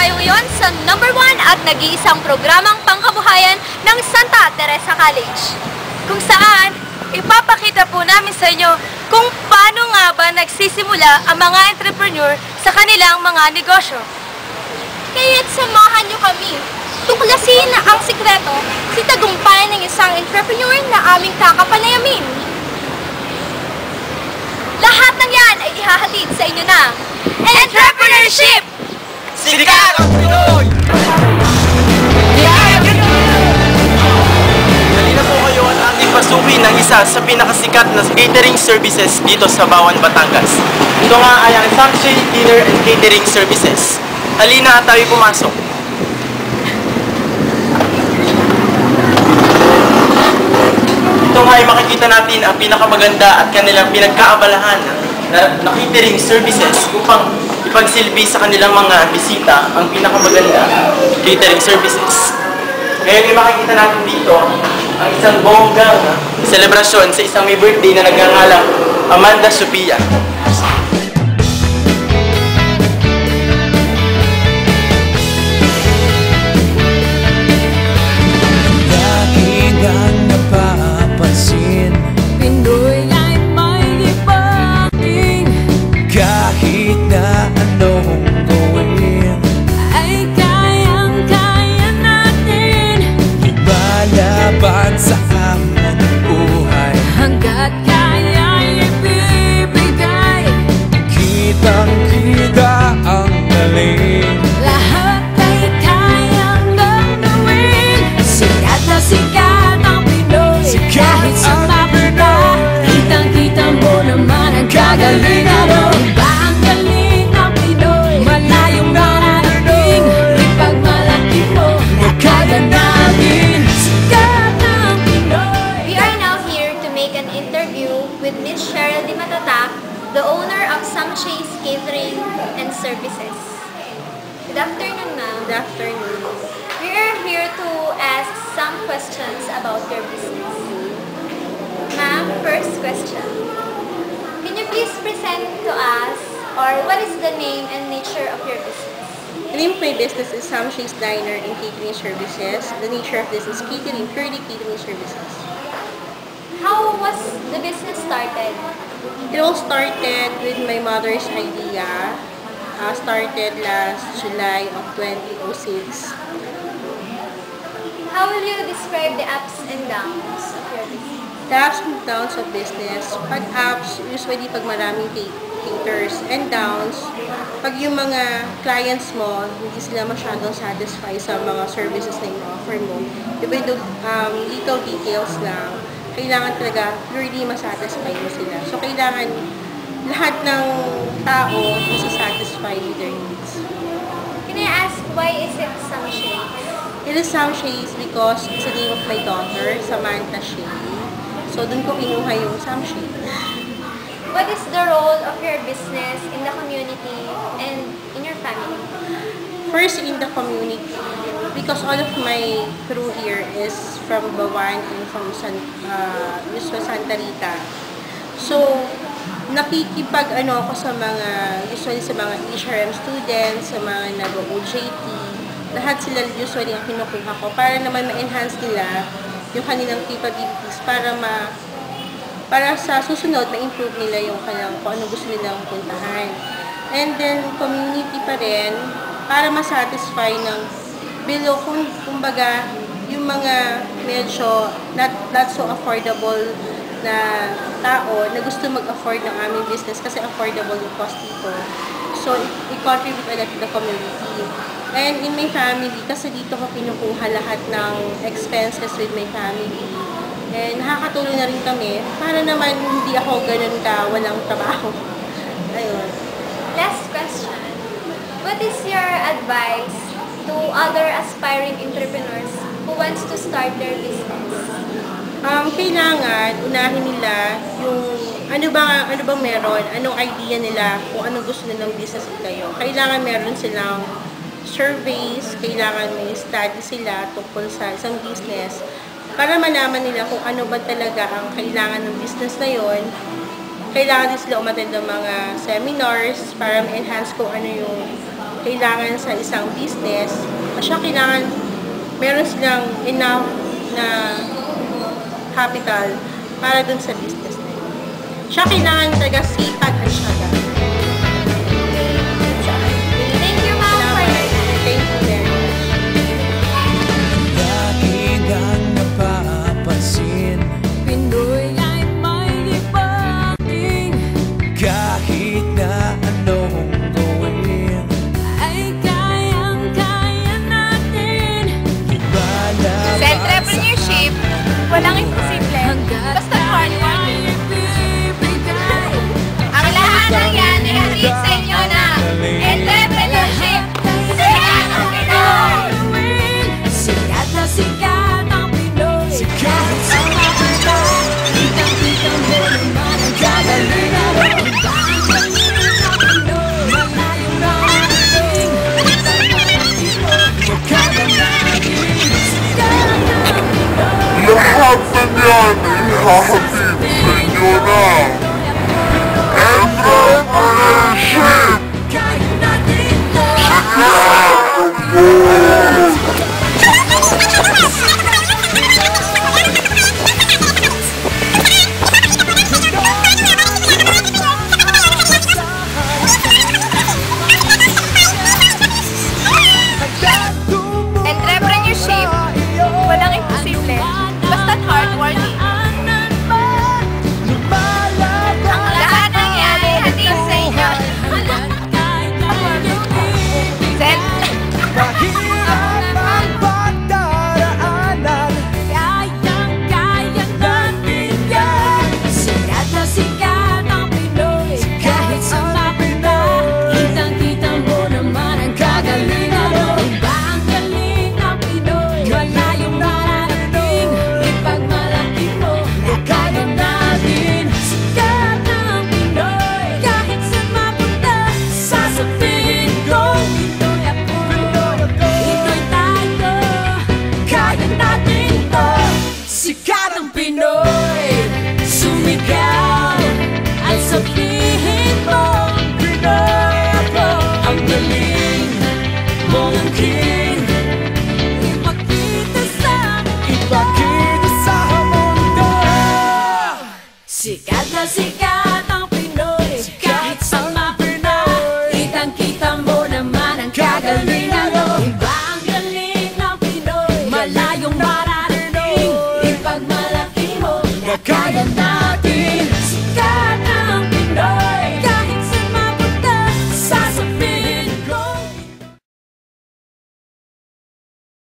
tayo ngayon sa number one at nag-iisang programang pangkabuhayan ng Santa Teresa College. Kung saan, ipapakita po namin sa inyo kung paano nga ba nagsisimula ang mga entrepreneur sa kanilang mga negosyo. Kaya't samahan nyo kami. Tuklasin na ang sikreto si tagumpay ng isang entrepreneur na aming kakapanayamin. Lahat ng yan ay ihahatid sa inyo ng Entrepreneurship! Isa sa pinakasikat na catering services dito sa Bawan, Batangas. Ito nga ay ang Sunshine Dinner and Catering Services. Halina at tayo pumasok. Ito nga ay makikita natin ang pinakamaganda at kanilang pinagkaabalahan na, na catering services upang ipagsilbi sa kanilang mga bisita ang pinakamaganda catering services. Ngayon ay makikita natin dito ang isang bonggang selebrasyon sa isang may birthday na nagngangalang Amanda Sophia. Questions about your business. Ma'am, first question. Can you please present to us or what is the name and nature of your business? The name of my business is Sam Shay's Diner and Catering Services. The nature of this is catering, purely catering services. How was the business started? It all started with my mother's idea. Uh, started last July of 2006. How will you describe the ups and downs of your business? The ups and downs of business. Pag ups, usually pag maraming caters and downs, pag yung mga clients mo, hindi sila masyadong satisfied sa mga services na ino-offer mo, even though um, little details lang, kailangan talaga purely masatisfy mo sila. So, kailangan lahat ng tao masasatisfy with their needs. Can I ask why is it some shades? It is Sam Shays because it's the name of my daughter, Samantha Shay. So, dun ko kinuha yung Sam Shay. What is the role of your business in the community and in your family? First, in the community, because all of my crew here is from Bawan and from San, uh, Miswa Santa Rita. So, nakikipag ano ako sa mga, usually sa mga HRM students, sa mga nag-OJT, lahat sila usually ang kinukuha ko para naman ma-enhance nila yung kanilang capabilities para ma para sa susunod ma-improve nila yung kanilang kung ano gusto nilang puntahan. And then community pa rin para ma-satisfy ng below kung kumbaga yung mga medyo not, not so affordable na tao na gusto mag-afford ng aming business kasi affordable yung cost dito. So, it, it contribute a lot to the community. And in my family, kasi dito ko kinukuha lahat ng expenses with my family. And nakakatulong na rin kami para naman hindi ako ganun ka walang trabaho. Ayun. Last question. What is your advice to other aspiring entrepreneurs who wants to start their business? Um, kailangan unahin nila yung ano ba ano bang meron, anong idea nila kung anong gusto nilang business kayo. Kailangan meron silang surveys, kailangan may study sila tungkol sa isang business para malaman nila kung ano ba talaga ang kailangan ng business na yon. Kailangan din sila umattend ng mga seminars para ma-enhance kung ano yung kailangan sa isang business. At sya kailangan meron silang enough na capital para dun sa business siya kailangan taga sipag at syaga. Thank you, Ma'am. Thank you very much. Bakit ang napapansin Pinoy ay may ibating Kahit na